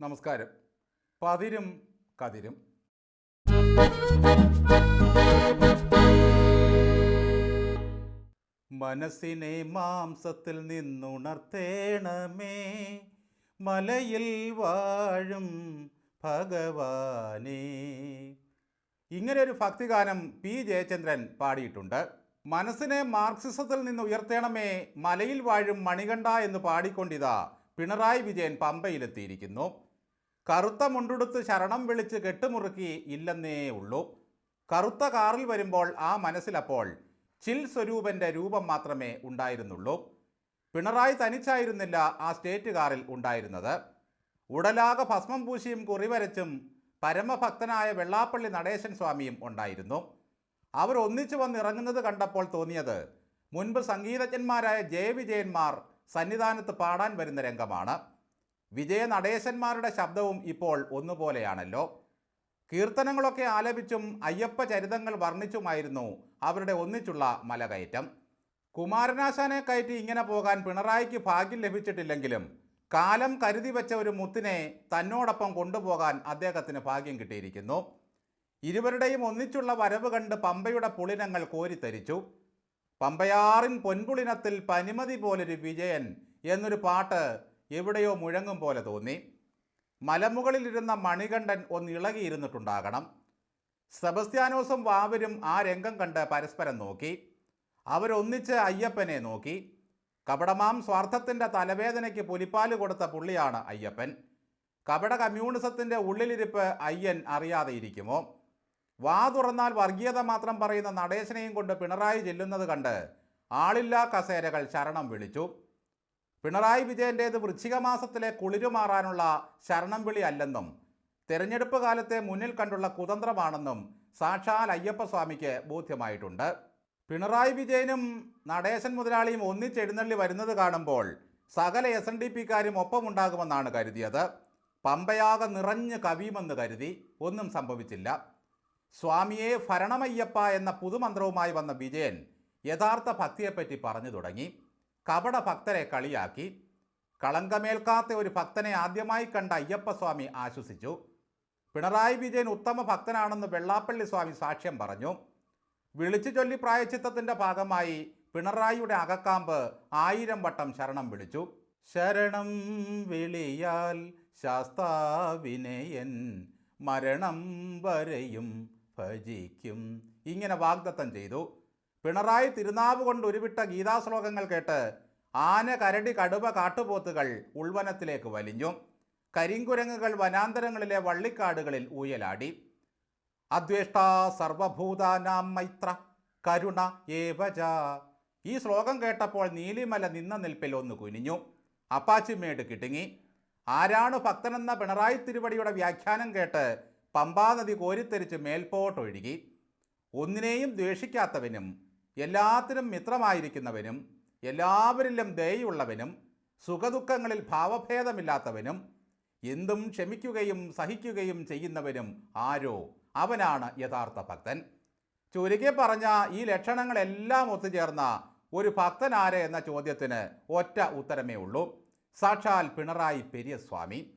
നമസ്കാരം. പതിരും കതിരും. മനസ്സിനെ മാംസത്തിൽ നിന്നുണർത്തേണമേ. മലയിൽ വാഴും ഭഗവാനേ. ഇങ്ങനെ ഒരു ഭക്തിഗാനം പി. ജയചന്ദ്രൻ പാടിയിട്ടുണ്ട്. മനസ്സിനെ മാർക്സിസത്തിൽ നിന്ന് ഉയർത്തേണമേ. മലയിൽ വാഴും മണികണ്ഠ എന്ന് പാടിക്കൊണ്ടിതാ പിണറായി വിജയൻ പമ്പയിലെത്തിയിരിക്കുന്നു. കറുത്ത മുണ്ടുടുത്ത് ശരണം വിളിച്ച് കെട്ടുമുറുക്കി ഇല്ലെന്നേ ഉള്ളൂ. കറുത്ത കാറിൽ വരുമ്പോൾ ആ മനസ്സിലപ്പോൾ ചിൽ സ്വരൂപന്റെ രൂപം മാത്രമേ ഉണ്ടായിരുന്നുള്ളൂ. പിണറായി തനിച്ചായിരുന്നില്ല ആ സ്റ്റേറ്റ് കാറിൽ ഉണ്ടായിരുന്നത്. ഉടലാകെ ഭസ്മം പൂശിയും കുറിവരച്ചും പരമഭക്തനായ വെള്ളാപ്പള്ളി നടേശൻ സ്വാമിയും ഉണ്ടായിരുന്നു. അവർ ഒന്നിച്ചു വന്നിറങ്ങുന്നത് കണ്ടപ്പോൾ തോന്നിയത് മുൻപ് സംഗീതജ്ഞന്മാരായ ജയ ജയവിജയന്മാർ സന്നിധാനത്ത് പാടാൻ വരുന്ന രംഗമാണ്. വിജയ നടേശന്മാരുടെ ശബ്ദവും ഇപ്പോൾ ഒന്നുപോലെയാണല്ലോ. കീർത്തനങ്ങളൊക്കെ ആലപിച്ചും അയ്യപ്പ ചരിതങ്ങൾ വർണിച്ചുമായിരുന്നു അവരുടെ ഒന്നിച്ചുള്ള മലകയറ്റം. കുമാരനാശാനെ കയറ്റി ഇങ്ങനെ പോകാൻ പിണറായിക്ക് ഭാഗ്യം ലഭിച്ചിട്ടില്ലെങ്കിലും കാലം കരുതി വെച്ച ഒരു മുത്തിനെ തന്നോടൊപ്പം കൊണ്ടുപോകാൻ അദ്ദേഹത്തിന് ഭാഗ്യം കിട്ടിയിരിക്കുന്നു. ഇരുവരുടെയും ഒന്നിച്ചുള്ള വരവ് കണ്ട് പമ്പയുടെ പുളിനങ്ങൾ കോരിത്തരിച്ചു. പമ്പയാറിൻ പൊൻപുളിനത്തിൽ പനിമതി പോലൊരു വിജയൻ എന്നൊരു പാട്ട് എവിടെയോ മുഴങ്ങും പോലെ തോന്നി. മലമുകളിലിരുന്ന മണികണ്ഠൻ ഒന്ന് ഇളകിയിരുന്നിട്ടുണ്ടാകണം. സെബസ്ത്യാനോസും വാവരും ആ രംഗം കണ്ട് പരസ്പരം നോക്കി. അവരൊന്നിച്ച് അയ്യപ്പനെ നോക്കി. കപടമാം സ്വാർത്ഥത്തിന്റെ തലവേദനയ്ക്ക് പുലിപ്പാൽ കൊടുത്ത പുള്ളിയാണ് അയ്യപ്പൻ. കപട കമ്മ്യൂണിസത്തിന്റെ ഉള്ളിലിരിപ്പ് അയ്യൻ അറിയാതെ ഇരിക്കുമോ? വാ തുറന്നാൽ വർഗീയത മാത്രം പറയുന്ന നടേശനെയും കൊണ്ട് പിണറായി ചെല്ലുന്നത് കണ്ട് ആളില്ലാ കസേരകൾ ശരണം വിളിച്ചു. പിണറായി വിജയന്റേത് വൃശ്ചിക മാസത്തിലെ കുളിരുമാറാനുള്ള ശരണം വിളി അല്ലെന്നും തെരഞ്ഞെടുപ്പ് കാലത്തെ മുന്നിൽ കണ്ടുള്ള കുതന്ത്രമാണെന്നും സാക്ഷാൽ അയ്യപ്പസ്വാമിക്ക് ബോധ്യമായിട്ടുണ്ട്. പിണറായി വിജയനും നടേശൻ മുതലാളിയും ഒന്നിച്ചെഴുന്നള്ളി വരുന്നത് കാണുമ്പോൾ സകല എസ് എൻ ഡി പിക്കാരും ഒപ്പമുണ്ടാകുമെന്നാണ് കരുതിയത്. പമ്പയാകെ നിറഞ്ഞ് കവിയുമെന്ന് കരുതി ഒന്നും സംഭവിച്ചില്ല. സ്വാമിയെ ഭരണമയ്യപ്പ എന്ന പുതുമന്ത്രവുമായി വന്ന വിജയൻ യഥാർത്ഥ ഭക്തിയെപ്പറ്റി പറഞ്ഞു തുടങ്ങി. കപട ഭക്തരെ കളിയാക്കി. കളങ്കമേൽക്കാത്ത ഒരു ഭക്തനെ ആദ്യമായി കണ്ട അയ്യപ്പസ്വാമി ആശ്വസിച്ചു. പിണറായി വിജയൻ ഉത്തമ ഭക്തനാണെന്ന് വെള്ളാപ്പള്ളി സ്വാമി സാക്ഷ്യം പറഞ്ഞു. വിളിച്ചു ചൊല്ലി പ്രായച്ചിത്തത്തിന്റെ ഭാഗമായി പിണറായിയുടെ അകക്കാമ്പ് ആയിരം വട്ടം ശരണം വിളിച്ചു. ശരണം വിളിയാൽ ശാസ്താവിനയൻ മരണം വരെയും ഭജിക്കും. ഇങ്ങനെ വാഗ്ദത്തം ചെയ്തു. പിണറായി തിരുനാവ് കൊണ്ട് ഉരുവിട്ട ഗീതാശ്ലോകങ്ങൾ കേട്ട് ആന കരടി കടുവ കാട്ടുപോത്തുകൾ ഉൾവനത്തിലേക്ക് വലിഞ്ഞു. കരിങ്കുരങ്ങുകൾ വനാന്തരങ്ങളിലെ വള്ളിക്കാടുകളിൽ ഊയലാടി. അദ്വേഷ്ട സർവഭൂതാനാം മൈത്ര കരുണ ഏവജ ഈ ശ്ലോകം കേട്ടപ്പോൾ നീലിമല നിന്ന നിൽപ്പിൽ ഒന്ന് കുനിഞ്ഞു. അപ്പാച്ചിമേട് കിടുങ്ങി. ആരാണ് ഭക്തനെന്ന പിണറായി തിരുവടിയുടെ വ്യാഖ്യാനം കേട്ട് പമ്പാനദി കോരിത്തെരിച്ച് മേൽപോട്ടൊഴുകി. ഒന്നിനെയും ദ്വേഷിക്കാത്തവനും എല്ലാത്തിനും മിത്രമായിരിക്കുന്നവനും എല്ലാവരിലും ദയുള്ളവനും സുഖദുഃഖങ്ങളിൽ ഭാവഭേദമില്ലാത്തവനും എന്തും ക്ഷമിക്കുകയും സഹിക്കുകയും ചെയ്യുന്നവനും ആരോ? അവനാണ് യഥാർത്ഥ ഭക്തൻ. ചുരുക്കി പറഞ്ഞ ഈ ലക്ഷണങ്ങളെല്ലാം ഒത്തുചേർന്ന ഒരു ഭക്തൻ ആര് എന്ന ചോദ്യത്തിന് ഒറ്റ ഉത്തരമേ ഉള്ളൂ. സാക്ഷാൽ പിണറായി പെരിയസ്വാമി.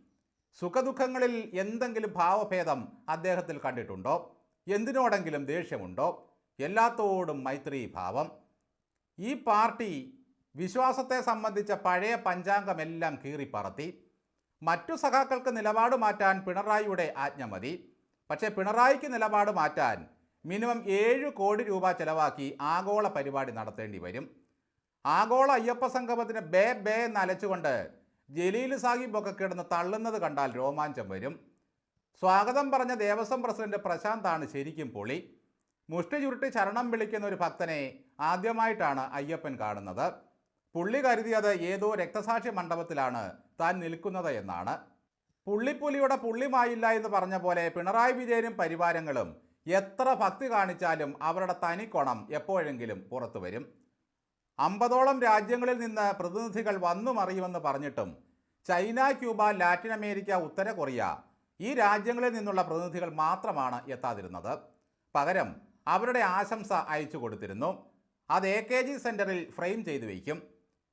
സുഖദുഃഖങ്ങളിൽ എന്തെങ്കിലും ഭാവഭേദം അദ്ദേഹത്തിൽ കണ്ടിട്ടുണ്ടോ? എന്തിനോടെങ്കിലും ദേഷ്യമുണ്ടോ? എല്ലാത്തോടും മൈത്രി ഭാവം ഈ പാർട്ടി വിശ്വാസത്തെ സംബന്ധിച്ച പഴയ പഞ്ചാംഗമെല്ലാം കീറിപ്പറത്തി. മറ്റു സഖാക്കൾക്ക് നിലപാട് മാറ്റാൻ പിണറായിയുടെ ആജ്ഞ മതി. പക്ഷേ പിണറായിക്ക് നിലപാട് മാറ്റാൻ മിനിമം ഏഴ് കോടി രൂപ ചെലവാക്കി ആഗോള പരിപാടി നടത്തേണ്ടി വരും. ആഗോള അയ്യപ്പ സംഗമത്തിന് ബേ ബേ എന്ന് അലച്ചുകൊണ്ട് ജലീൽ സാഹിബൊക്കെ കിടന്ന് തള്ളുന്നത് കണ്ടാൽ രോമാഞ്ചം വരും. സ്വാഗതം പറഞ്ഞ ദേവസ്വം പ്രസിഡന്റ് പ്രശാന്താണ് ശരിക്കും പൊളി. മുഷ്ടി ചുരുട്ടി ശരണം വിളിക്കുന്ന ഒരു ഭക്തനെ ആദ്യമായിട്ടാണ് അയ്യപ്പൻ കാണുന്നത്. പുള്ളി കരുതിയത് ഏതോ രക്തസാക്ഷി മണ്ഡപത്തിലാണ് താൻ നിൽക്കുന്നത് എന്നാണ്. പുള്ളിപ്പുലിയുടെ പുള്ളിമായില്ല എന്ന് പറഞ്ഞ പോലെ പിണറായി വിജയനും പരിവാരങ്ങളും എത്ര ഭക്തി കാണിച്ചാലും അവരുടെ തനിക്കോണം എപ്പോഴെങ്കിലും പുറത്തു വരും. അമ്പതോളം രാജ്യങ്ങളിൽ നിന്ന് പ്രതിനിധികൾ വന്നു മറിയുമെന്ന് പറഞ്ഞിട്ടും ചൈന ക്യൂബ ലാറ്റിൻ അമേരിക്ക ഉത്തര കൊറിയ ഈ രാജ്യങ്ങളിൽ നിന്നുള്ള പ്രതിനിധികൾ മാത്രമാണ് എത്താതിരുന്നത്. പകരം അവരുടെ ആശംസ അയച്ചു കൊടുത്തിരുന്നു. അത് എ കെ ജി സെന്ററിൽ ഫ്രെയിം ചെയ്തു വയ്ക്കും.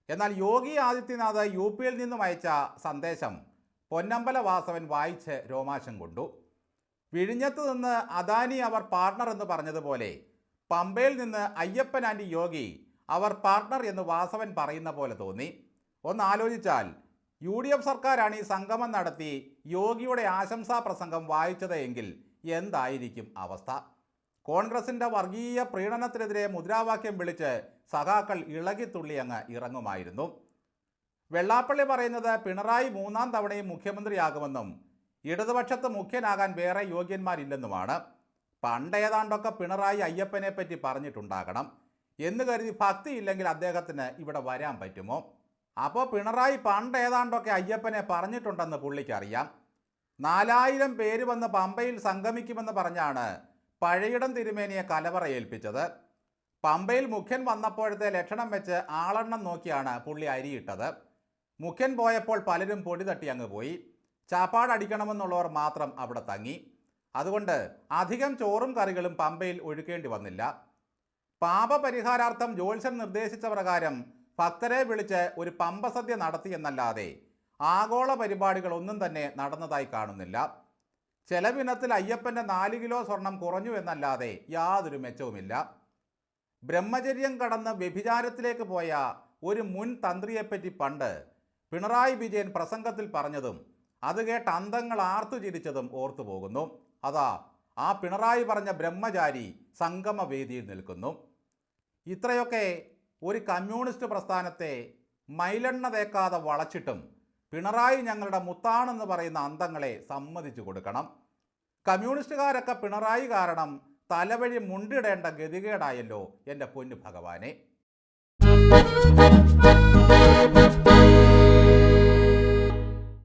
എന്നാൽ യോഗി ആദിത്യനാഥ് യു പിയിൽ നിന്നും അയച്ച സന്ദേശം പൊന്നമ്പല വാസവൻ വായിച്ച് രോമാശം കൊണ്ടു. വിഴിഞ്ഞത്ത് നിന്ന് അദാനി അവർ പാർട്ണർ എന്ന് പറഞ്ഞതുപോലെ പമ്പയിൽ നിന്ന് അയ്യപ്പൻ ആന്റി യോഗി അവർ പാർട്ണർ എന്ന് വാസവൻ പറയുന്ന പോലെ തോന്നി. ഒന്ന് ആലോചിച്ചാൽ യു ഡി എഫ് സർക്കാരാണ് ഈ സംഗമം നടത്തി യോഗിയുടെ ആശംസാ പ്രസംഗം വായിച്ചത് എങ്കിൽ എന്തായിരിക്കും അവസ്ഥ? കോൺഗ്രസിന്റെ വർഗീയ പ്രീണനത്തിനെതിരെ മുദ്രാവാക്യം വിളിച്ച് സഖാക്കൾ ഇളകിത്തുള്ളി അങ്ങ് ഇറങ്ങുമായിരുന്നു. വെള്ളാപ്പള്ളി പറയുന്നത് പിണറായി മൂന്നാം തവണയും മുഖ്യമന്ത്രിയാകുമെന്നും ഇടതുപക്ഷത്ത് മുഖ്യനാകാൻ വേറെ യോഗ്യന്മാരില്ലെന്നുമാണ്. പണ്ടേതാണ്ടൊക്കെ പിണറായി അയ്യപ്പനെ പറ്റി പറഞ്ഞിട്ടുണ്ടാകണം. എന്ന് കരുതി ഭക്തിയില്ലെങ്കിൽ അദ്ദേഹത്തിന് ഇവിടെ വരാൻ പറ്റുമോ? അപ്പോൾ പിണറായി പണ്ട് ഏതാണ്ടൊക്കെ അയ്യപ്പനെ പറഞ്ഞിട്ടുണ്ടെന്ന് പുള്ളിക്കറിയാം. നാലായിരം പേര് വന്ന് പമ്പയിൽ സംഗമിക്കുമെന്ന് പറഞ്ഞാണ് പഴയിടം തിരുമേനിയെ കലവറ ഏൽപ്പിച്ചത്. പമ്പയിൽ മുഖ്യൻ വന്നപ്പോഴത്തെ ലക്ഷണം വെച്ച് ആളെണ്ണം നോക്കിയാണ് പുള്ളി അരിയിട്ടത്. മുഖ്യൻ പോയപ്പോൾ പലരും പൊടി തട്ടി അങ്ങ് പോയി. ചാപ്പാടടിക്കണമെന്നുള്ളവർ മാത്രം അവിടെ തങ്ങി. അതുകൊണ്ട് അധികം ചോറും കറികളും പമ്പയിൽ ഒഴുക്കേണ്ടി വന്നില്ല. പാപപരിഹാരാർത്ഥം ജോത്സ്യൻ നിർദ്ദേശിച്ച പ്രകാരം ഭക്തരെ വിളിച്ച് ഒരു പമ്പസദ്യ നടത്തിയെന്നല്ലാതെ ആഗോള പരിപാടികളൊന്നും തന്നെ നടന്നതായി കാണുന്നില്ല. ചെലവിനത്തിൽ അയ്യപ്പന്റെ നാല് കിലോ സ്വർണം കുറഞ്ഞു എന്നല്ലാതെ യാതൊരു മെച്ചവുമില്ല. ബ്രഹ്മചര്യം കടന്ന് വ്യഭിചാരത്തിലേക്ക് പോയ ഒരു മുൻ തന്ത്രിയെപ്പറ്റി പണ്ട് പിണറായി വിജയൻ പ്രസംഗത്തിൽ പറഞ്ഞതും അത് കേട്ട് അന്തങ്ങൾ ആർത്തു ചിരിച്ചതും ഓർത്തു പോകുന്നു. അതാ ആ പിണറായി പറഞ്ഞ ബ്രഹ്മചാരി സംഗമവേദിയിൽ നിൽക്കുന്നു. ഇത്രയൊക്കെ ഒരു കമ്മ്യൂണിസ്റ്റ് പ്രസ്ഥാനത്തെ മൈലെണ്ണ തേക്കാതെ വളച്ചിട്ടും പിണറായി ഞങ്ങളുടെ മുത്താണെന്ന് പറയുന്ന അന്തങ്ങളെ സമ്മതിച്ചു കൊടുക്കണം. കമ്മ്യൂണിസ്റ്റുകാരൊക്കെ പിണറായി കാരണം തലവഴി മുണ്ടിടേണ്ട ഗതികേടായല്ലോ എന്റെ പൊന്നു ഭഗവാനെ.